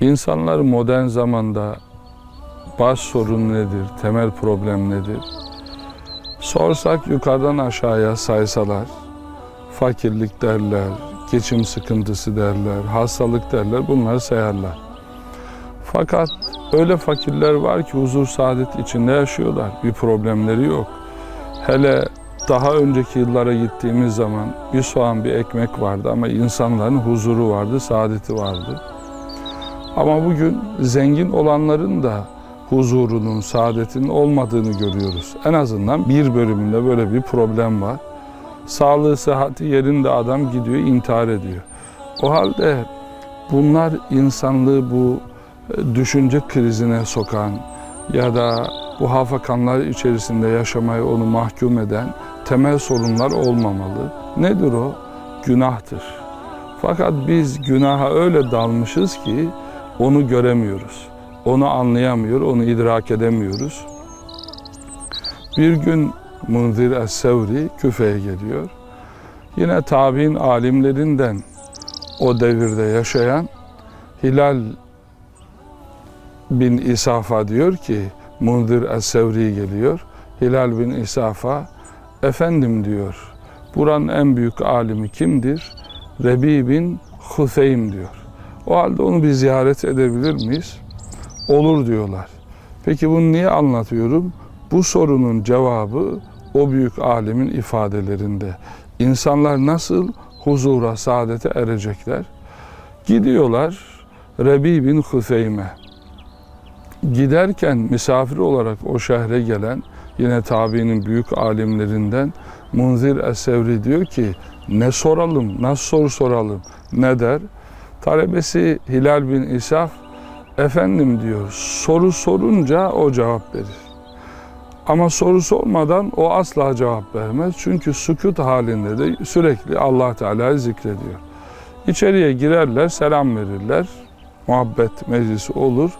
İnsanlar modern zamanda baş sorun nedir, temel problem nedir? Sorsak yukarıdan aşağıya saysalar, fakirlik derler, geçim sıkıntısı derler, hastalık derler, bunları sayarlar. Fakat öyle fakirler var ki huzur saadet içinde yaşıyorlar, bir problemleri yok. Hele daha önceki yıllara gittiğimiz zaman bir soğan bir ekmek vardı ama insanların huzuru vardı, saadeti vardı. Ama bugün zengin olanların da huzurunun, saadetinin olmadığını görüyoruz. En azından bir bölümünde böyle bir problem var. Sağlığı, sıhhati yerinde adam gidiyor, intihar ediyor. O halde bunlar insanlığı bu e, düşünce krizine sokan ya da bu hafakanlar içerisinde yaşamayı onu mahkum eden temel sorunlar olmamalı. Nedir o? Günahtır. Fakat biz günaha öyle dalmışız ki onu göremiyoruz. Onu anlayamıyor, onu idrak edemiyoruz. Bir gün Munzir Es-Sevri Küfe'ye geliyor. Yine tabi'in alimlerinden o devirde yaşayan Hilal bin İsafa diyor ki Munzir Es-Sevri geliyor. Hilal bin İsafa efendim diyor. Buranın en büyük alimi kimdir? Rebi bin Huseym diyor. O halde onu bir ziyaret edebilir miyiz? Olur diyorlar. Peki bunu niye anlatıyorum? Bu sorunun cevabı o büyük alimin ifadelerinde. İnsanlar nasıl huzura, saadete erecekler? Gidiyorlar Rebi bin Hüseym'e. Giderken misafir olarak o şehre gelen yine tabiinin büyük alimlerinden Munzir Es-Sevri diyor ki ne soralım, nasıl soru soralım, ne der? Talebesi Hilal bin İsaf efendim diyor soru sorunca o cevap verir. Ama soru sormadan o asla cevap vermez. Çünkü sükut halinde de sürekli Allah Teala'yı zikrediyor. İçeriye girerler, selam verirler. Muhabbet meclisi olur.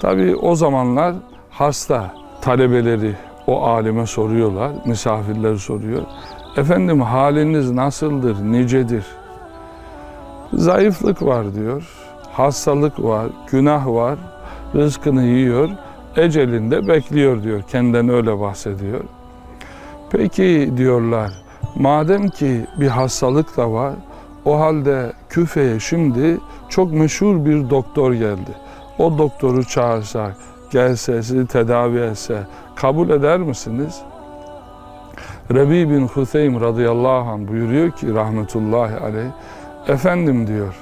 Tabii o zamanlar hasta talebeleri o alime soruyorlar, misafirleri soruyor. Efendim haliniz nasıldır, nicedir? Zayıflık var diyor, hastalık var, günah var, rızkını yiyor, ecelinde bekliyor diyor, kendinden öyle bahsediyor. Peki diyorlar, madem ki bir hastalık da var, o halde Küfe'ye şimdi çok meşhur bir doktor geldi. O doktoru çağırsak, gelse, sizi tedavi etse kabul eder misiniz? Rebi bin Hüseyin radıyallahu anh buyuruyor ki rahmetullahi aleyh efendim diyor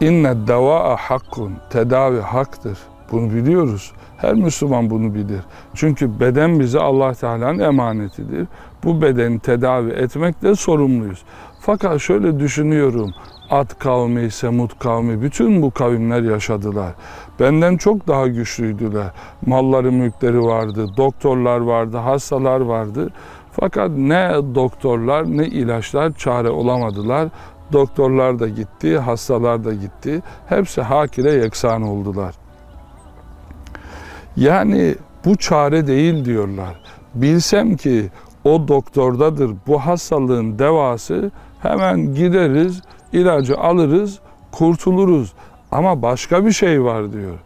inne devaa hakkun tedavi haktır. Bunu biliyoruz. Her Müslüman bunu bilir. Çünkü beden bize Allah Teala'nın emanetidir. Bu bedeni tedavi etmekle sorumluyuz. Fakat şöyle düşünüyorum. Ad kavmi, Semud kavmi, bütün bu kavimler yaşadılar. Benden çok daha güçlüydüler. Malları, mülkleri vardı, doktorlar vardı, hastalar vardı. Fakat ne doktorlar ne ilaçlar çare olamadılar. Doktorlar da gitti, hastalar da gitti. Hepsi hakire yeksan oldular. Yani bu çare değil diyorlar. Bilsem ki o doktordadır bu hastalığın devası hemen gideriz, ilacı alırız, kurtuluruz. Ama başka bir şey var diyor.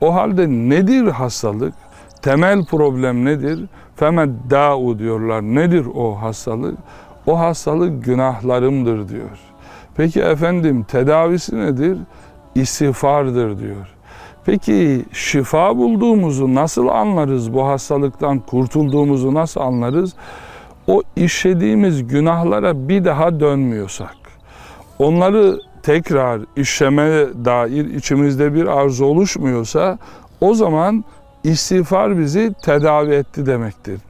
O halde nedir hastalık? Temel problem nedir? Femed da'u diyorlar. Nedir o hastalık? O hastalık günahlarımdır diyor. Peki efendim tedavisi nedir? İstiğfardır diyor. Peki şifa bulduğumuzu nasıl anlarız? Bu hastalıktan kurtulduğumuzu nasıl anlarız? O işlediğimiz günahlara bir daha dönmüyorsak, onları tekrar işleme dair içimizde bir arzu oluşmuyorsa o zaman istiğfar bizi tedavi etti demektir.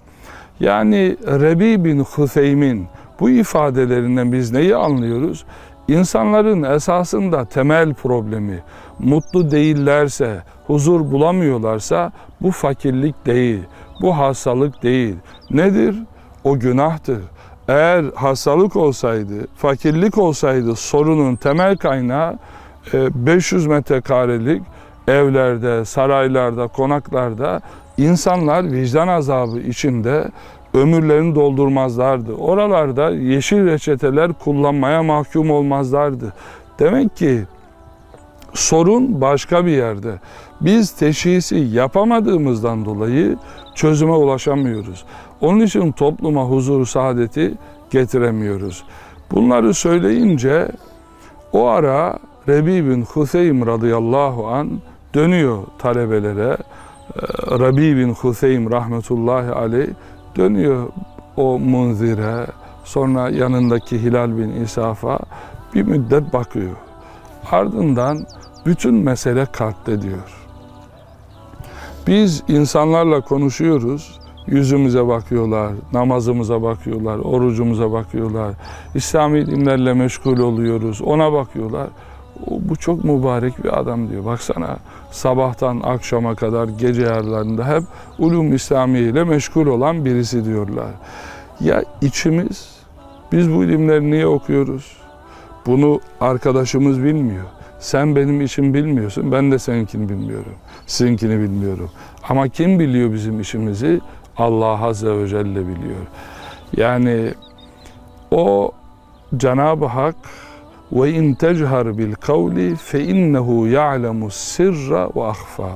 Yani Rebi bin Hüseym'in bu ifadelerinden biz neyi anlıyoruz? İnsanların esasında temel problemi mutlu değillerse, huzur bulamıyorlarsa bu fakirlik değil, bu hastalık değil. Nedir? O günahtır. Eğer hastalık olsaydı, fakirlik olsaydı sorunun temel kaynağı 500 e, metrekarelik evlerde, saraylarda, konaklarda insanlar vicdan azabı içinde ömürlerini doldurmazlardı. Oralarda yeşil reçeteler kullanmaya mahkum olmazlardı. Demek ki Sorun başka bir yerde. Biz teşhisi yapamadığımızdan dolayı çözüme ulaşamıyoruz. Onun için topluma huzur, saadeti getiremiyoruz. Bunları söyleyince o ara Rebi bin Huseym radıyallahu an dönüyor talebelere. Ee, Rabi bin Huseym rahmetullahi aleyh dönüyor o munzire, sonra yanındaki Hilal bin İsaf'a bir müddet bakıyor. Ardından bütün mesele kalpte diyor. Biz insanlarla konuşuyoruz, yüzümüze bakıyorlar, namazımıza bakıyorlar, orucumuza bakıyorlar, İslami ilimlerle meşgul oluyoruz, ona bakıyorlar. Bu çok mübarek bir adam diyor. Baksana sabahtan akşama kadar gece yarlarında hep ulum İslamiye ile meşgul olan birisi diyorlar. Ya içimiz, biz bu ilimleri niye okuyoruz? Bunu arkadaşımız bilmiyor. Sen benim için bilmiyorsun, ben de seninkini bilmiyorum. Sizinkini bilmiyorum. Ama kim biliyor bizim işimizi? Allah Azze ve Celle biliyor. Yani o Cenab-ı Hak ve in techar bil kavli fe innehu ya'lemu sirra ve ahfa.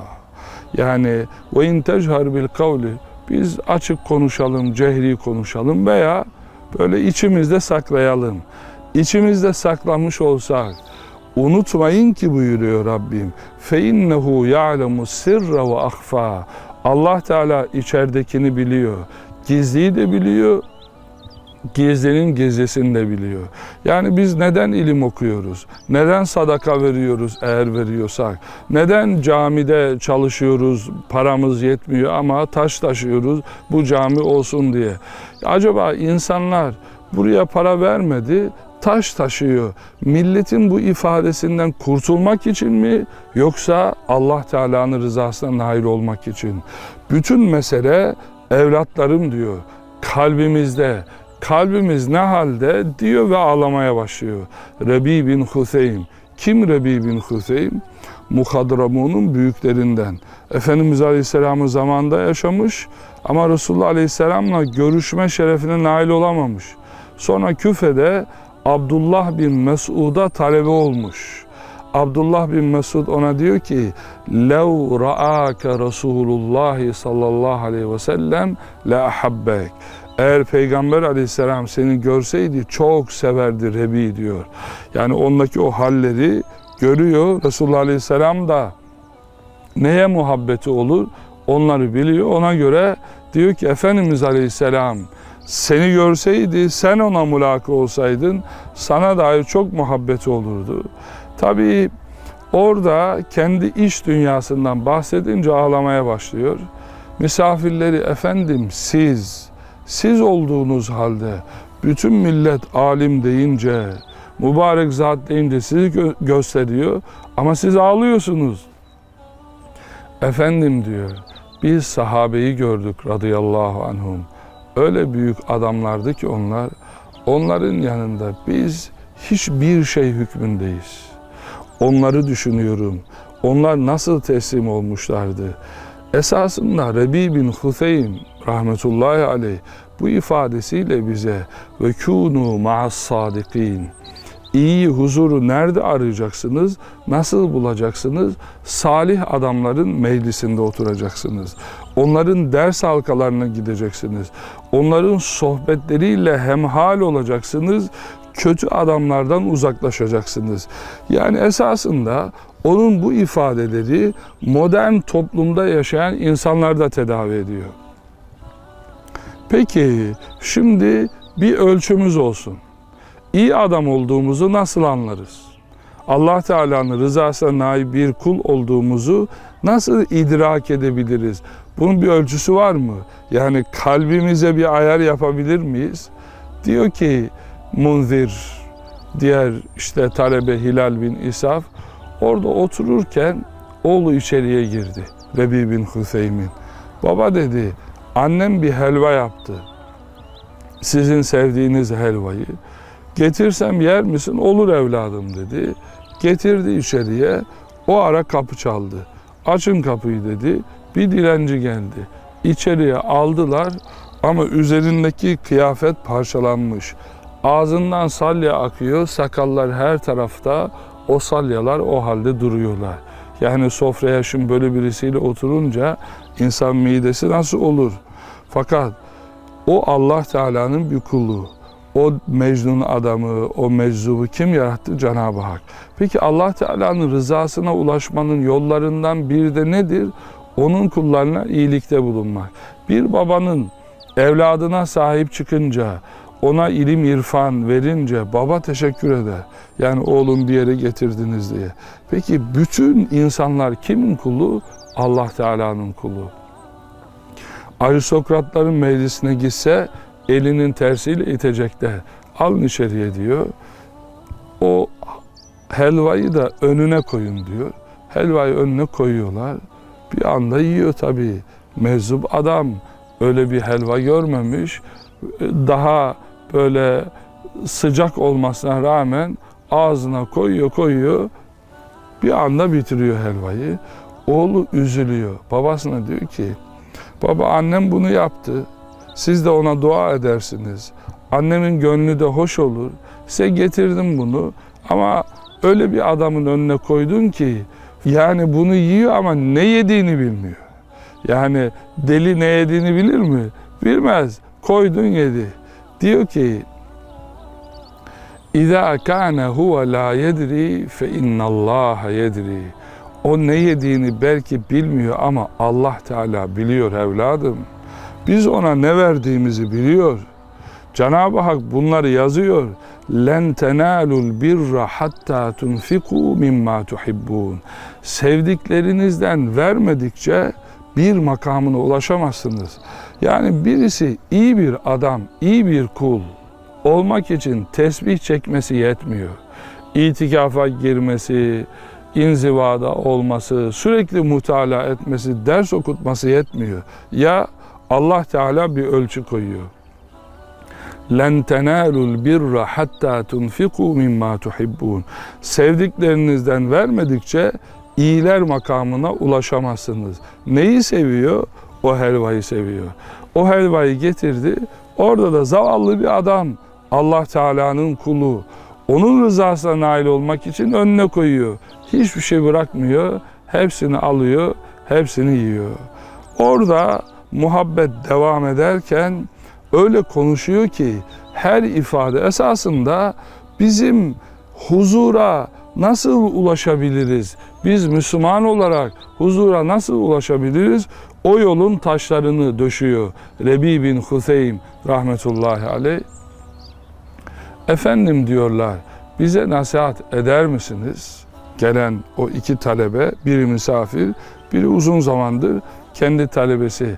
Yani ve in techar bil kavli biz açık konuşalım, cehri konuşalım veya böyle içimizde saklayalım. İçimizde saklamış olsak unutmayın ki buyuruyor Rabbim. Fe innehu ya'lemu sirra ve ahfa. Allah Teala içeridekini biliyor. Gizliyi de biliyor, gizlinin gizlisini de biliyor. Yani biz neden ilim okuyoruz? Neden sadaka veriyoruz eğer veriyorsak? Neden camide çalışıyoruz, paramız yetmiyor ama taş taşıyoruz bu cami olsun diye? Acaba insanlar buraya para vermedi, taş taşıyor. Milletin bu ifadesinden kurtulmak için mi yoksa Allah Teala'nın rızasına nail olmak için? Bütün mesele evlatlarım diyor kalbimizde Kalbimiz ne halde diyor ve ağlamaya başlıyor. Rebi bin Huseym. Kim Rebi bin Huseym? Muhadramunun büyüklerinden. Efendimiz Aleyhisselam'ın zamanında yaşamış ama Resulullah Aleyhisselam'la görüşme şerefine nail olamamış. Sonra Küfe'de Abdullah bin Mesud'a talebe olmuş. Abdullah bin Mesud ona diyor ki لَوْ رَآكَ Resulullah sallallahu aleyhi ve sellem لَاَحَبَّكَ eğer Peygamber aleyhisselam seni görseydi çok severdi Rebi diyor. Yani ondaki o halleri görüyor. Resulullah aleyhisselam da neye muhabbeti olur onları biliyor. Ona göre diyor ki Efendimiz aleyhisselam seni görseydi sen ona mülaka olsaydın sana dair çok muhabbeti olurdu. Tabii orada kendi iş dünyasından bahsedince ağlamaya başlıyor. Misafirleri efendim siz siz olduğunuz halde bütün millet alim deyince, mübarek zat deyince sizi gö- gösteriyor ama siz ağlıyorsunuz. Efendim diyor, biz sahabeyi gördük radıyallahu anhum. Öyle büyük adamlardı ki onlar, onların yanında biz hiçbir şey hükmündeyiz. Onları düşünüyorum. Onlar nasıl teslim olmuşlardı? Esasında Rebi bin Huseyn rahmetullahi aleyh bu ifadesiyle bize ve kûnû ma'as sadikin İyi huzuru nerede arayacaksınız? Nasıl bulacaksınız? Salih adamların meclisinde oturacaksınız. Onların ders halkalarına gideceksiniz. Onların sohbetleriyle hemhal olacaksınız. Kötü adamlardan uzaklaşacaksınız. Yani esasında onun bu ifadeleri modern toplumda yaşayan insanlar da tedavi ediyor. Peki şimdi bir ölçümüz olsun. İyi adam olduğumuzu nasıl anlarız? Allah Teala'nın rızasına nail bir kul olduğumuzu nasıl idrak edebiliriz? Bunun bir ölçüsü var mı? Yani kalbimize bir ayar yapabilir miyiz? Diyor ki Munzir, diğer işte talebe Hilal bin İsaf, orada otururken oğlu içeriye girdi. Rebi bin Hüseyin. Baba dedi, annem bir helva yaptı. Sizin sevdiğiniz helvayı. Getirsem yer misin? Olur evladım dedi. Getirdi içeriye. O ara kapı çaldı. Açın kapıyı dedi. Bir dilenci geldi. İçeriye aldılar ama üzerindeki kıyafet parçalanmış. Ağzından salya akıyor, sakallar her tarafta. o salyalar o halde duruyorlar. Yani sofraya şimdi böyle birisiyle oturunca insan midesi nasıl olur? Fakat o Allah Teala'nın bir kulu. O Mecnun adamı, o meczubu kim yarattı? Cenab-ı Hak. Peki Allah Teala'nın rızasına ulaşmanın yollarından bir de nedir? Onun kullarına iyilikte bulunmak. Bir babanın evladına sahip çıkınca, ona ilim irfan verince baba teşekkür eder. Yani oğlum bir yere getirdiniz diye. Peki bütün insanlar kimin kulu? Allah Teala'nın kulu. Aristokratların meclisine gitse elinin tersiyle itecekler. Alın içeriye diyor. O helvayı da önüne koyun diyor. Helvayı önüne koyuyorlar. Bir anda yiyor tabii. Meczup adam öyle bir helva görmemiş. Daha böyle sıcak olmasına rağmen ağzına koyuyor koyuyor. Bir anda bitiriyor helvayı. Oğlu üzülüyor. Babasına diyor ki baba annem bunu yaptı. Siz de ona dua edersiniz. Annemin gönlü de hoş olur. Size getirdim bunu ama öyle bir adamın önüne koydun ki yani bunu yiyor ama ne yediğini bilmiyor. Yani deli ne yediğini bilir mi? Bilmez. Koydun yedi. Diyor ki İza kana huve la yedri fe innallaha yedri. O ne yediğini belki bilmiyor ama Allah Teala biliyor evladım. Biz ona ne verdiğimizi biliyor. Cenab-ı Hak bunları yazıyor. Len tenalul birra hatta tunfiku mimma tuhibbun. Sevdiklerinizden vermedikçe bir makamına ulaşamazsınız. Yani birisi iyi bir adam, iyi bir kul olmak için tesbih çekmesi yetmiyor. İtikafa girmesi, inzivada olması, sürekli mutala etmesi, ders okutması yetmiyor. Ya Allah Teala bir ölçü koyuyor. Len tenalul birra hatta tunfiku mimma tuhibbun. Sevdiklerinizden vermedikçe iyiler makamına ulaşamazsınız. Neyi seviyor? O helvayı seviyor. O helvayı getirdi. Orada da zavallı bir adam Allah Teala'nın kulu. Onun rızasına nail olmak için önüne koyuyor. Hiçbir şey bırakmıyor. Hepsini alıyor, hepsini yiyor. Orada muhabbet devam ederken öyle konuşuyor ki her ifade esasında bizim huzura nasıl ulaşabiliriz? Biz Müslüman olarak huzura nasıl ulaşabiliriz? O yolun taşlarını döşüyor. Rebi bin Huseym rahmetullahi aleyh. Efendim diyorlar bize nasihat eder misiniz? Gelen o iki talebe, biri misafir, biri uzun zamandır kendi talebesi.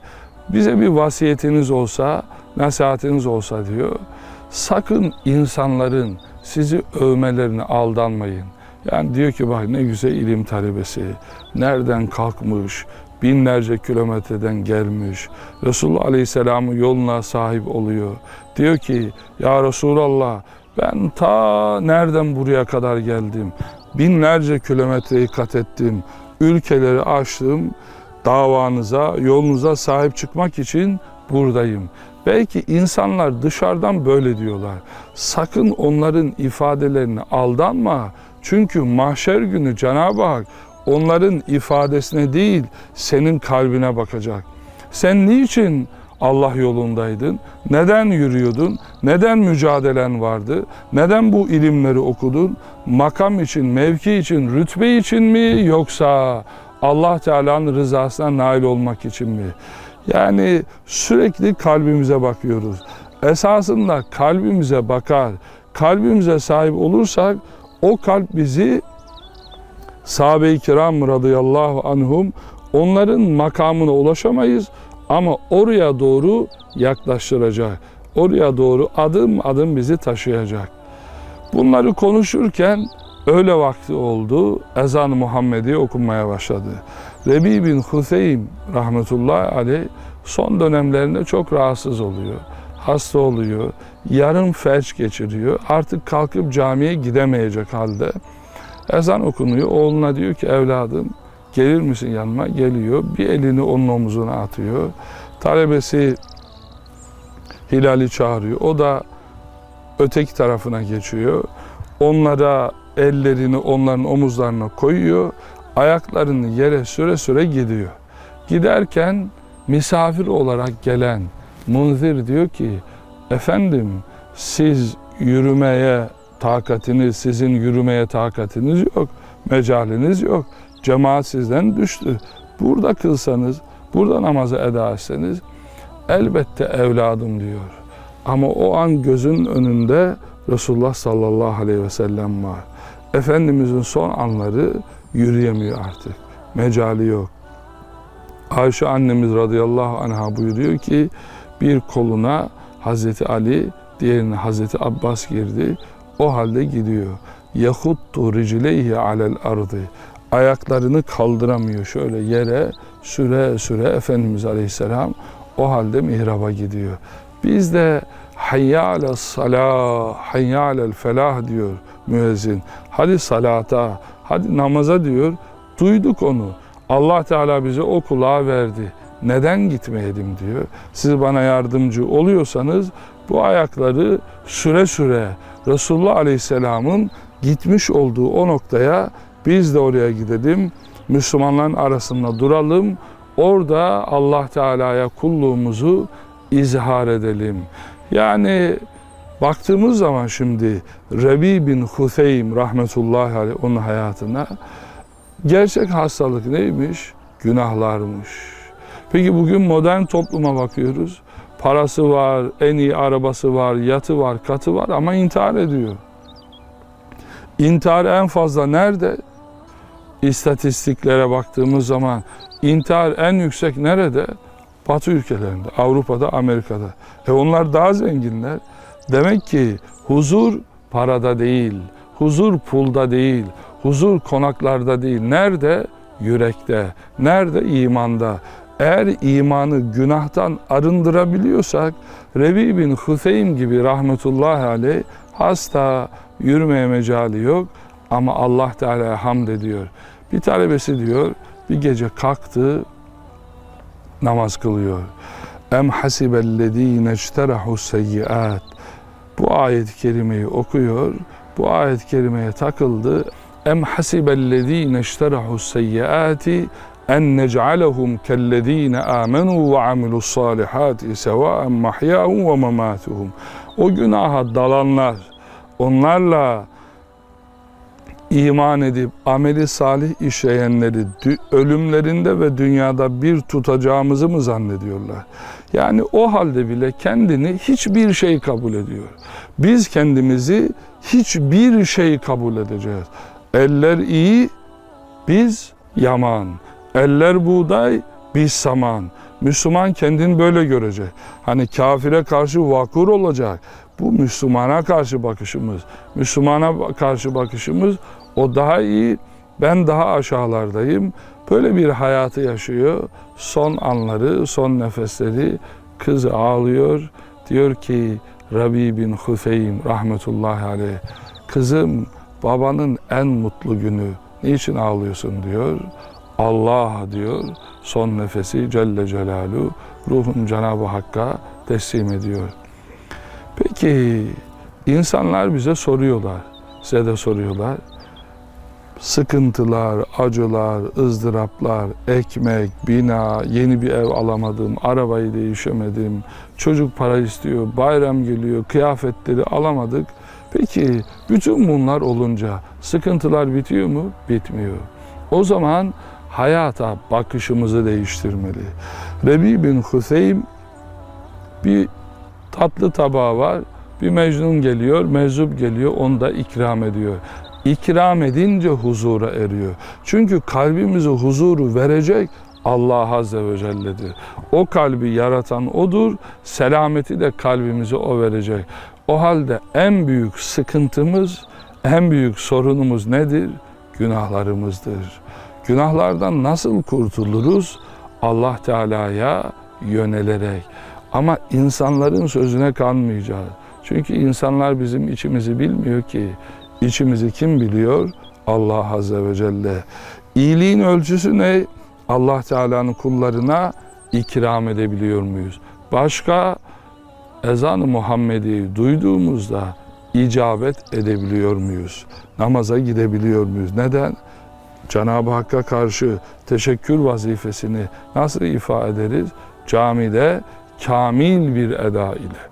Bize bir vasiyetiniz olsa, nasihatiniz olsa diyor. Sakın insanların sizi övmelerine aldanmayın. Yani diyor ki bak ne güzel ilim talebesi. Nereden kalkmış, binlerce kilometreden gelmiş. Resulullah Aleyhisselam'ın yoluna sahip oluyor. Diyor ki ya Resulallah ben ta nereden buraya kadar geldim? Binlerce kilometreyi kat ettim. Ülkeleri aştım. Davanıza, yolunuza sahip çıkmak için buradayım. Belki insanlar dışarıdan böyle diyorlar. Sakın onların ifadelerine aldanma. Çünkü mahşer günü Cenab-ı Hak onların ifadesine değil senin kalbine bakacak. Sen niçin Allah yolundaydın? Neden yürüyordun? Neden mücadelen vardı? Neden bu ilimleri okudun? Makam için, mevki için, rütbe için mi yoksa Allah Teala'nın rızasına nail olmak için mi? Yani sürekli kalbimize bakıyoruz. Esasında kalbimize bakar, kalbimize sahip olursak o kalp bizi sahabe-i kiram radıyallahu anhum onların makamına ulaşamayız ama oraya doğru yaklaştıracak. Oraya doğru adım adım bizi taşıyacak. Bunları konuşurken öğle vakti oldu. Ezan-ı Muhammedi okunmaya başladı. Rebi bin Huseym rahmetullahi aleyh son dönemlerinde çok rahatsız oluyor. Hasta oluyor. Yarım felç geçiriyor. Artık kalkıp camiye gidemeyecek halde. Ezan okunuyor. Oğluna diyor ki evladım gelir misin yanıma? Geliyor. Bir elini onun omuzuna atıyor. Talebesi Hilal'i çağırıyor. O da öteki tarafına geçiyor. Onlara ellerini onların omuzlarına koyuyor. Ayaklarını yere süre süre gidiyor. Giderken misafir olarak gelen munzir diyor ki efendim siz yürümeye takatiniz, sizin yürümeye takatiniz yok, mecaliniz yok. Cemaat sizden düştü. Burada kılsanız, burada namazı eda etseniz elbette evladım diyor. Ama o an gözün önünde Resulullah sallallahu aleyhi ve sellem var. Efendimizin son anları yürüyemiyor artık. Mecali yok. Ayşe annemiz radıyallahu anha buyuruyor ki bir koluna Hazreti Ali, diğerine Hazreti Abbas girdi. O halde gidiyor. Yahuttu ricleyhi alel ardı. Ayaklarını kaldıramıyor şöyle yere süre süre Efendimiz Aleyhisselam o halde mihraba gidiyor. Biz de hayya alel salah, hayya alel felah diyor müezzin. Hadi salata, hadi namaza diyor. Duyduk onu. Allah Teala bize o kulağı verdi. Neden gitmeyelim diyor. Siz bana yardımcı oluyorsanız bu ayakları süre süre Resulullah Aleyhisselam'ın gitmiş olduğu o noktaya biz de oraya gidelim. Müslümanların arasında duralım. Orada Allah Teala'ya kulluğumuzu izhar edelim. Yani baktığımız zaman şimdi Rebi bin Huseym rahmetullahi aleyh onun hayatına gerçek hastalık neymiş? Günahlarmış. Peki bugün modern topluma bakıyoruz. Parası var, en iyi arabası var, yatı var, katı var ama intihar ediyor. İntihar en fazla nerede? İstatistiklere baktığımız zaman intihar en yüksek nerede? Batı ülkelerinde, Avrupa'da, Amerika'da. E onlar daha zenginler. Demek ki huzur parada değil, huzur pulda değil, huzur konaklarda değil. Nerede? Yürekte. Nerede? İmanda. Eğer imanı günahtan arındırabiliyorsak Rebi bin Hüseyin gibi rahmetullahi aleyh hasta yürümeye mecali yok ama Allah Teala'ya hamd ediyor. Bir talebesi diyor bir gece kalktı namaz kılıyor. Em hasibellezine ecterahu seyyiat. Bu ayet-i kerimeyi okuyor. Bu ayet-i kerimeye takıldı. Em hasibellezine ecterahu seyyiati en nec'alehum kellezine amenu ve amilus salihati sevaen mahyahum ve mematuhum. O günaha dalanlar, onlarla iman edip ameli salih işleyenleri ölümlerinde ve dünyada bir tutacağımızı mı zannediyorlar? Yani o halde bile kendini hiçbir şey kabul ediyor. Biz kendimizi hiçbir şey kabul edeceğiz. Eller iyi, biz yaman. Eller buğday, biz saman. Müslüman kendini böyle görecek. Hani kafire karşı vakur olacak. Bu Müslümana karşı bakışımız. Müslümana karşı bakışımız o daha iyi, ben daha aşağılardayım. Böyle bir hayatı yaşıyor. Son anları, son nefesleri kız ağlıyor. Diyor ki Rabi bin Hüseyin rahmetullahi aleyh kızım babanın en mutlu günü niçin ağlıyorsun diyor. Allah diyor son nefesi Celle Celaluhu ruhum Cenab-ı Hakk'a teslim ediyor. Peki insanlar bize soruyorlar, size de soruyorlar. Sıkıntılar, acılar, ızdıraplar, ekmek, bina, yeni bir ev alamadım, arabayı değişemedim, çocuk para istiyor, bayram geliyor, kıyafetleri alamadık. Peki bütün bunlar olunca sıkıntılar bitiyor mu? Bitmiyor. O zaman hayata bakışımızı değiştirmeli. Rebi bin Hüseyin bir tatlı tabağı var. Bir Mecnun geliyor, meczup geliyor, onu da ikram ediyor. İkram edince huzura eriyor. Çünkü kalbimize huzuru verecek Allah Azze ve Celle'dir. O kalbi yaratan O'dur, selameti de kalbimize O verecek. O halde en büyük sıkıntımız, en büyük sorunumuz nedir? Günahlarımızdır. Günahlardan nasıl kurtuluruz? Allah Teala'ya yönelerek. Ama insanların sözüne kanmayacağız. Çünkü insanlar bizim içimizi bilmiyor ki. İçimizi kim biliyor? Allah Azze ve Celle. İyiliğin ölçüsü ne? Allah Teala'nın kullarına ikram edebiliyor muyuz? Başka ezan-ı Muhammedi duyduğumuzda icabet edebiliyor muyuz? Namaza gidebiliyor muyuz? Neden? Cenab-ı Hakk'a karşı teşekkür vazifesini nasıl ifa ederiz? Camide kamil bir eda ile.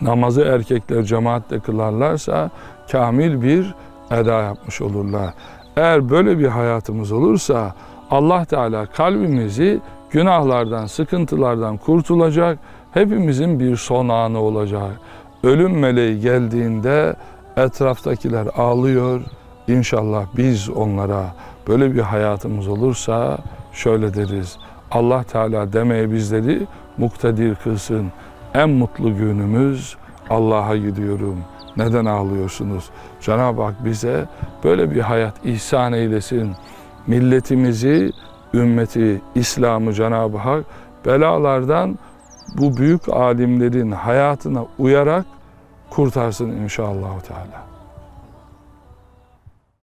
Namazı erkekler cemaatle kılarlarsa kamil bir eda yapmış olurlar. Eğer böyle bir hayatımız olursa Allah Teala kalbimizi günahlardan, sıkıntılardan kurtulacak. Hepimizin bir son anı olacak. Ölüm meleği geldiğinde etraftakiler ağlıyor. İnşallah biz onlara böyle bir hayatımız olursa şöyle deriz. Allah Teala demeye bizleri muktedir kılsın. En mutlu günümüz Allah'a gidiyorum. Neden ağlıyorsunuz? Cenab-ı Hak bize böyle bir hayat ihsan eylesin. Milletimizi, ümmeti, İslam'ı Cenab-ı Hak belalardan bu büyük alimlerin hayatına uyarak kurtarsın inşallah Teala.